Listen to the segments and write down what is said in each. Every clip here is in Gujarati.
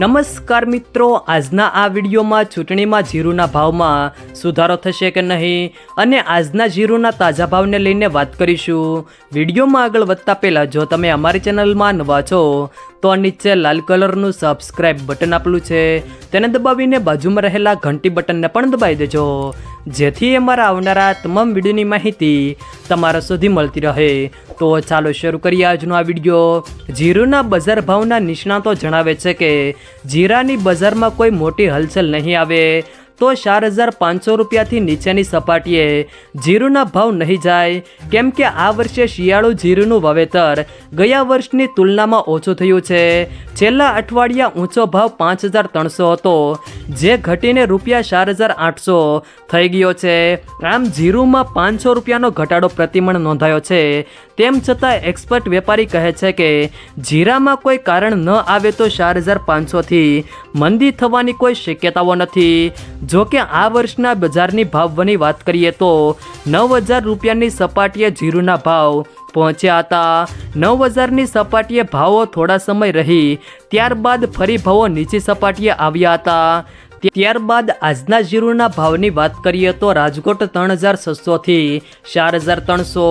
નમસ્કાર મિત્રો, આજના આ વિડીયોમાં ચૂંટણીમાં જીરુના ભાવમાં સુધારો થશે કે નહીં? અને આજના જીરુના તાજા ભાવને લઈને વાત કરીશું. વિડીયોમાં આગળ વધતા પહેલાં, જો તમે અમારી ચેનલમાં નવા છો, તો નીચે લાલ કલરનું સબસ્ક્રાઇબ બટન આપેલું છે. તેને દબાવીને બાજુમાં રહેલા ઘંટી બટનને પણ દબાવી દેજો. જેથી અમારા આવનારા તમામ વિડીયોની માહિતી તમારા સુધી મળતી રહે. તો ચાલો શરૂ કરીએ આજનો આ વીડિયો. જીરુના બજાર ભાવના નિષ્ણાતો જણાવે છે કે જીરાની બજારમાં કોઈ મોટી હલચલ નહીં આવે. તો ચાર હજાર પાંચસો રૂપિયાથી નીચેની સપાટીએ જીરુના ભાવ નહીં જાય, કેમ કે આ વર્ષે શિયાળુ જીરુનું વાવેતર ગયા વર્ષની તુલનામાં ઓછું થયું છે. છેલ્લા અઠવાડિયા ઊંચો ભાવ પાંચ હજાર ત્રણસો હતો, જે ઘટીને રૂપિયા ચાર હજાર આઠસો થઈ ગયો છે. આમ જીરુમાં પાંચસો રૂપિયાનો ઘટાડો પ્રતિમણ નોંધાયો છે. તેમ છતાં એક્સપર્ટ વેપારી કહે છે કે, જીરામાં કોઈ કારણ ન આવે તો ચાર હજાર પાંચસોથી મંદી થવાની કોઈ શક્યતાઓ નથી. જો કે આ વર્ષના બજારની ભાવની વાત કરીએ તો નવ હજાર રૂપિયાની સપાટીએ જીરુના ભાવ પહોંચ્યા હતા. નવ હજારની સપાટીએ ભાવો થોડા સમય રહી, ત્યારબાદ ફરી ભાવો નીચી સપાટીએ આવ્યા હતા. ત્યારબાદ આજના જીરુના ભાવની વાત કરીએ તો રાજકોટ ત્રણ હજાર છસોથી ચાર હજાર ત્રણસો,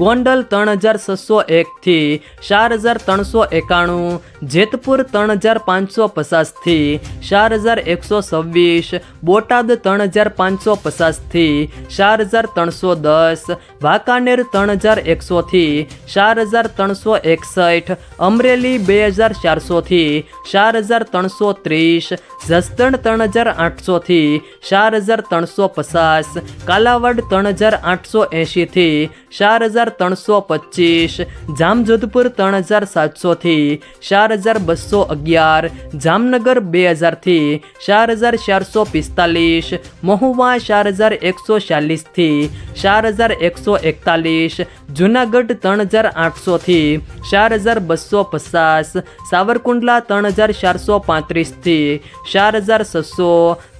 ગોંડલ ત્રણ હજાર છસો એકથી ચાર હજાર ત્રણસો એકાણું, જેતપુર ત્રણ હજાર પાંચસો પચાસથી ચાર હજાર એકસો છવ્વીસ, બોટાદ ત્રણ હજાર પાંચસો પચાસથી ચાર હજાર ત્રણસો દસ, વાંકાનેર ત્રણ હજાર એકસોથી ચાર હજાર ત્રણસો એકસઠ, અમરેલી બે હજાર ચારસોથી ચાર હજાર ત્રણસો ત્રીસ, જસદણ ત્રણ હજાર આઠસોથી ચાર હજાર ત્રણસો પચાસ, કાલાવડ ત્રણ હજાર આઠસો એંશીથી ચાર હજાર ત્રણસો પચીસ, જામજોધપુર ત્રણ હજાર સાતસોથી ચાર હજાર બસો અગિયાર, જામનગર બે હજારથી ચાર હજાર ચારસો પિસ્તાલીસ, મહુવા ચાર હજાર એકસો ચાલીસથી ચાર હજાર એકસો એકતાલીસ, જુનાગઢ ત્રણ હજાર આઠસોથી, ચાર હજાર બસો પચાસ, સાવરકુંડલા ત્રણ હજાર ચારસો પાંત્રીસથી, ચાર હજાર છસો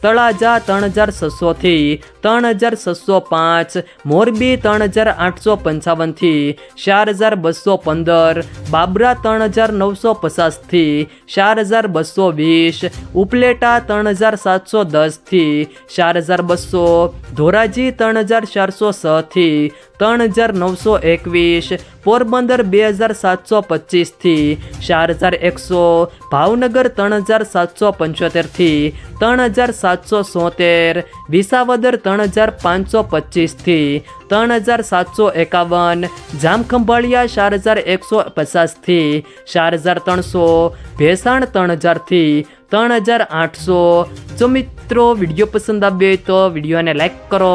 તળાજા ત્રણ હજાર છસોથી ત્રણ હજાર છસો પાંચ, મોરબી ત્રણ હજાર આઠસો પંચાવનથી ચાર હજાર બસો પંદર, બાબરા ત્રણ હજાર નવસો પચાસથી ચાર હજાર બસો વીસ, ઉપલેટા ત્રણ હજાર સાતસો દસથી ચાર હજાર બસો, ધોરાજી ત્રણ હજાર ચારસો છથી ત્રણ હજાર નવસો એકવીસ, પોરબંદર બે હજાર સાતસો પચીસથી ચાર હજાર એકસો, ભાવનગર ત્રણ હજાર સાતસો પંચોતેરથી, ત્રણ હજાર સાતસો સોતેર, વિસાવદર ત્રણ હજાર પાંચસો પચીસથી, ત્રણ હજાર સાતસો એકાવન, જામખંભાળિયા ચાર હજાર એકસો પચાસથી ચાર હજાર ત્રણસો, ભેસાણ ત્રણ હજારથી, ત્રણ હજાર આઠસો. જો મિત્રો વીડિયો પસંદ આવ્યો હોય તો વિડીયોને લાઈક કરો.